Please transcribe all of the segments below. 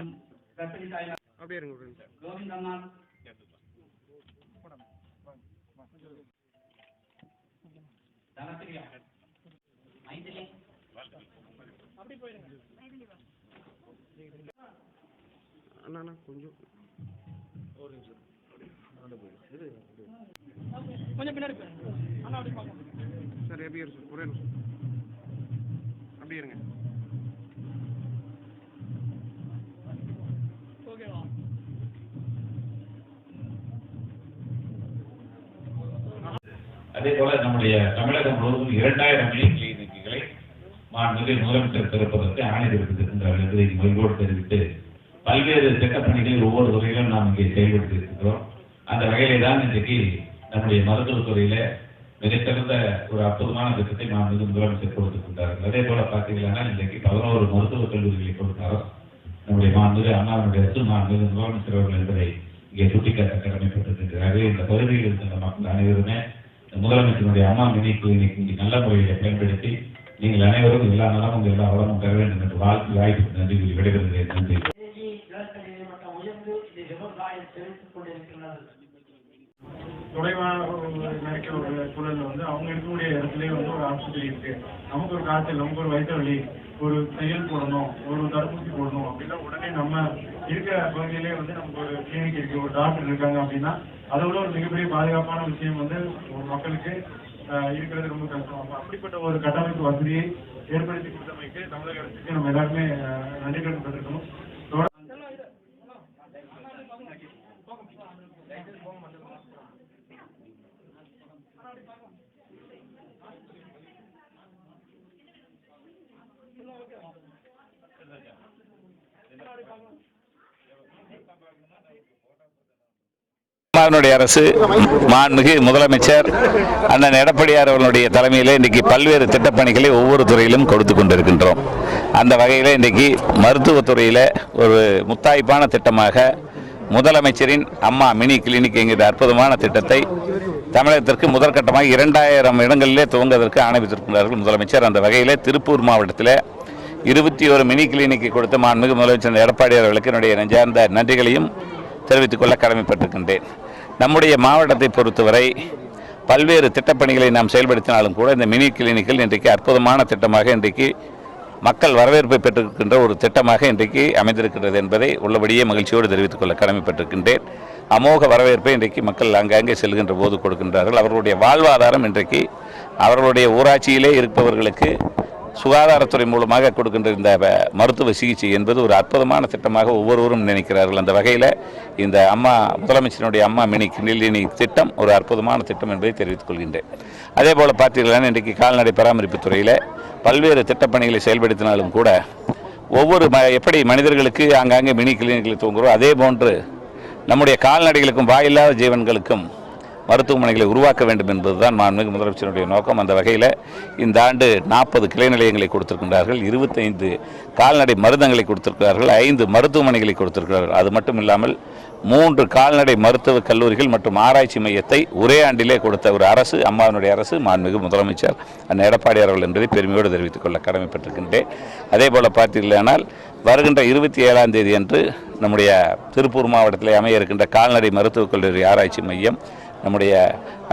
அப்படியே இருங்க. கோவிந்தம்மாள் தனப்பிரியா மைதிலி அண்ணா அண்ணா கொஞ்சம். ஒரு நிமிஷம். கொஞ்சம் பின்னாடி போயிருங்க அண்ணா அப்படி சரி அப்படியே இரு சார் ஒரே நிமிஷம். அப்படியே இருங்க. அதே போல நம்முடைய தமிழகம் முழுவதும் இரண்டாயிரம் மினி கிளினிக்குகளை மாண்புமிகு முதலமைச்சர் திறப்பதற்கு ஆணை பிறப்பித்திருக்கின்றார்கள் என்பதை மகிழ்வோடு தெரிவித்து பல்வேறு திட்டப்பணிகளை ஒவ்வொரு துறையிலும் நாம் இங்கே செயல்படுத்தி இருக்கிறோம் அந்த வகையிலே தான் இன்றைக்கு நம்முடைய மருத்துவத்துறையில மிகச்சிறந்த ஒரு அற்புதமான திட்டத்தை மாண்புமிகு முதலமைச்சர் கொடுத்திருக்கின்றார்கள். அதே போல பார்த்தீங்கன்னா இன்றைக்கு பதினோரு மருத்துவக் கல்லூரிகளை கொடுத்தாரோ நம்முடைய மாண்புமிகு அண்ணாவுடைய அரசு மாண்பு முதலமைச்சர் அவர்கள் என்பதை இங்கே சுட்டிக்காட்ட கடமைப்பட்டிருக்கிறார்கள். இந்த பகுதியில் இருந்த மக்கள் அனைவருமே முதலமைச்சருடைய அம்மா கிளினிக் இங்கே நல்ல முறையில் பயன்படுத்தி நீங்கள் அனைவரும் எல்லா நலமும் எல்லா வளமும் பெற வேண்டும் என்று வாழ்த்து வாய்ப்பு நன்றி கூறி விடைபெறுகிறேன். நன்றி. தொலைவான நினைக்கிற ஒரு சூழல்ல வந்து அவங்க இருக்கக்கூடிய இடத்துலயே வந்து ஒரு ஆஸ்பத்திரி இருக்கு. நமக்கு ஒரு காய்ச்சல் நமக்கு ஒரு வயிற்று வலி ஒரு தையல் போடணும் ஒரு தடுப்பூசி போடணும் அப்படின்னா உடனே நம்ம இருக்கிற பகுதியிலே வந்து நமக்கு ஒரு கிளினிக் இருக்கு. ஒரு டாக்டர் இருக்காங்க அப்படின்னா அதை விட ஒரு மிகப்பெரிய பாதுகாப்பான விஷயம் வந்து ஒரு மக்களுக்கு இருக்கிறது ரொம்ப கஷ்டம். அப்படிப்பட்ட ஒரு கட்டமைப்பு வசதியை ஏற்படுத்தி கொடுத்தமைக்கு தமிழக அரசுக்கு நம்ம எல்லாருமே நன்றி கடன் பட்டிருக்கணும் அம்மாவினுடைய அரசு மாண்புமிகு முதலமைச்சர் அண்ணன் எடப்பாடியார் அவர்களுடைய தலைமையில் இன்றைக்கு பல்வேறு திட்டப்பணிகளை ஒவ்வொரு துறையிலும் கொடுத்து கொண்டிருக்கின்றோம். அந்த வகையில் இன்றைக்கு மருத்துவத்துறையில் ஒரு முத்தாய்ப்பான திட்டமாக முதலமைச்சரின் அம்மா மினி கிளினிக் என்கிற அற்புதமான திட்டத்தை தமிழகத்திற்கு முதற்கட்டமாக இரண்டாயிரம் இடங்களிலே துவங்குவதற்கு ஆணைவித்திருக்கிறார்கள் முதலமைச்சர். அந்த வகையில் திருப்பூர் மாவட்டத்தில் இருபத்தி ஒரு மினி கிளினிக்கு கொடுத்த மாண்புமிகு முதலமைச்சர் எடப்பாடி அவர்களுக்கு என்னுடைய நெஞ்சார்ந்த நன்றிகளையும் தெரிவித்துக் கொள்ள கடமைப்பட்டிருக்கின்றேன். நம்முடைய மாவட்டத்தை பொறுத்தவரை பல்வேறு திட்டப்பணிகளை நாம் செயல்படுத்தினாலும் கூட இந்த மினி கிளினிக்கில் இன்றைக்கு அற்புதமான திட்டமாக இன்றைக்கு மக்கள் வரவேற்பை பெற்றிருக்கின்ற ஒரு திட்டமாக இன்றைக்கு அமைந்திருக்கின்றது என்பதை உள்ளபடியே மகிழ்ச்சியோடு தெரிவித்துக் கொள்ள கடமைப்பட்டிருக்கின்றேன். அமோக வரவேற்பை இன்றைக்கு மக்கள் அங்கங்கே செல்கின்ற போது கொடுக்கின்றார்கள். அவர்களுடைய வாழ்வாதாரம் இன்றைக்கு அவர்களுடைய ஊராட்சியிலே இருப்பவர்களுக்கு சுகாதாரத்துறை மூலமாக கொடுக்கின்ற இந்த மருத்துவ சிகிச்சை என்பது ஒரு அற்புதமான திட்டமாக ஒவ்வொருவரும் நினைக்கிறார்கள். அந்த வகையில் இந்த அம்மா முதலமைச்சரினுடைய அம்மா மினி கிளினிக் திட்டம் ஒரு அற்புதமான திட்டம் என்பதை தெரிவித்துக் கொள்கின்றேன். அதே போல் பார்த்தீர்களான இன்றைக்கு கால்நடை பராமரிப்பு துறையில் பல்வேறு திட்டப்பணிகளை செயல்படுத்தினாலும் கூட ஒவ்வொரு ம எப்படி மனிதர்களுக்கு ஆங்காங்கே மினி கிளினிக்கில் தூங்குகிறோம் அதே போன்று நம்முடைய கால்நடைகளுக்கும் வாயில்லாத ஜீவன்களுக்கும் மருத்துவமனைகளை உருவாக்க வேண்டும் என்பதுதான் மாண்புமிகு முதலமைச்சருடைய நோக்கம். அந்த வகையில் இந்த ஆண்டு நாற்பது கிளை நிலையங்களை கொடுத்திருக்கின்றார்கள் இருபத்தைந்து கால்நடை மருந்தங்களை கொடுத்திருக்கிறார்கள் ஐந்து மருத்துவமனைகளை கொடுத்திருக்கிறார்கள். அது மட்டும் இல்லாமல் மூன்று கால்நடை மருத்துவக் கல்லூரிகள் மற்றும் ஆராய்ச்சி மையத்தை ஒரே ஆண்டிலே கொடுத்த ஒரு அரசு அம்மாவினுடைய அரசு மாண்புமிகு முதலமைச்சர் அண்ணன் எடப்பாடி அவர்கள் என்பதை பெருமையோடு தெரிவித்துக் கொள்ள கடமைப்பட்டிருக்கின்றேன். அதே போல் பார்த்தீர்களானால் வருகின்ற இருபத்தி ஏழாம் தேதி அன்று நம்முடைய திருப்பூர் மாவட்டத்திலே அமைய இருக்கின்ற கால்நடை மருத்துவக் கல்லூரி ஆராய்ச்சி மையம் நம்முடைய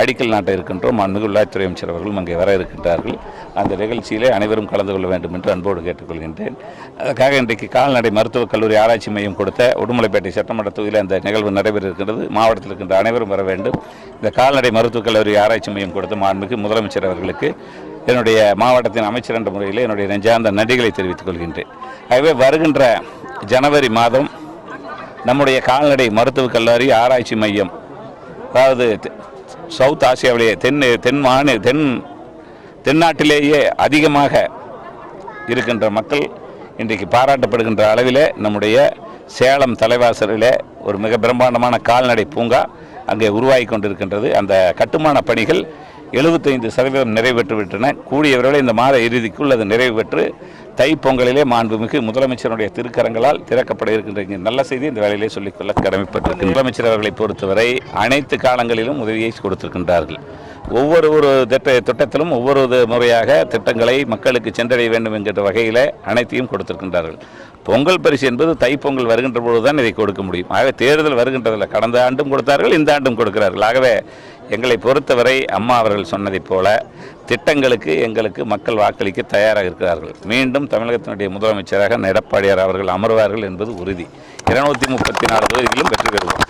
அடிக்கல் நாட்டை இருக்கின்றோம் மாண்புமிகு உள்ளாட்சித்துறை அமைச்சர் அவர்களும் அங்கே வர இருக்கின்றார்கள். அந்த நிகழ்ச்சியிலே அனைவரும் கலந்து கொள்ள வேண்டும் என்று அன்போடு கேட்டுக்கொள்கின்றேன். அதற்காக இன்றைக்கு கால்நடை மருத்துவக் கல்லூரி ஆராய்ச்சி மையம் கொடுத்த உடுமலைப்பேட்டை சட்டமன்ற தொகுதியில் அந்த நிகழ்வு நடைபெற இருக்கின்றது மாவட்டத்தில் இருக்கின்ற அனைவரும் வர வேண்டும். இந்த கால்நடை மருத்துவக் கல்லூரி ஆராய்ச்சி மையம் கொடுத்த மாண்புமிகு முதலமைச்சர் அவர்களுக்கு என்னுடைய மாவட்டத்தின் அமைச்சர் என்ற முறையில் என்னுடைய நெஞ்சார்ந்த நன்றிகளை தெரிவித்துக் கொள்கின்றேன். ஆகவே வருகின்ற ஜனவரி மாதம் நம்முடைய கால்நடை மருத்துவக் கல்லூரி ஆராய்ச்சி மையம் அதாவது சவுத் ஆசியாவிலேயே தென் தென் மாநில தென் தென்னாட்டிலேயே அதிகமாக இருக்கின்ற மக்கள் இன்றைக்கு பாராட்டப்படுகின்ற அளவில் நம்முடைய சேலம் தலைவாசலில் ஒரு மிக பிரம்மாண்டமான கால்நடை பூங்கா அங்கே உருவாகி கொண்டிருக்கின்றது. அந்த கட்டுமான பணிகள் எழுபத்தைந்து சதவீதம் நிறைவேற்றுவிட்டன. கூடிய விரைவில் இந்த மாத இறுதிக்குள் அது நிறைவு பெற்று தைப்பொங்கலிலே மாண்புமிகு முதலமைச்சருடைய திருக்கரங்களால் திறக்கப்பட இருக்கின்ற நல்ல செய்தி இந்த வேலையிலே சொல்லிக்கொள்ள கடமைப்பட்டிருக்கு முதலமைச்சர் அவர்களை பொறுத்தவரை அனைத்து காலங்களிலும் உதவியை கொடுத்திருக்கின்றார்கள். ஒவ்வொரு ஒரு திட்ட திட்டத்திலும் ஒவ்வொரு முறையாக திட்டங்களை மக்களுக்கு சென்றடைய வேண்டும் என்கிற வகையில் அனைத்தையும் கொடுத்திருக்கின்றார்கள். பொங்கல் பரிசு என்பது தைப்பொங்கல் வருகின்ற பொழுது தான் இதை கொடுக்க முடியும். ஆகவே தேர்தல் வருகின்றதில் கடந்த ஆண்டும் கொடுத்தார்கள் இந்த ஆண்டும் கொடுக்கிறார்கள். ஆகவே எங்களை பொறுத்தவரை அம்மா அவர்கள் சொன்னதைப் போல திட்டங்களுக்கு எங்களுக்கு மக்கள் வாக்களிக்க தயாராக இருக்கிறார்கள். மீண்டும் தமிழகத்தினுடைய முதலமைச்சராக எடப்பாடியார் அவர்கள் அமர்வார்கள் என்பது உறுதி. இருநூத்தி முப்பத்தி நாலு தொகுதிகளிலும் வெற்றி பெறுவோம்.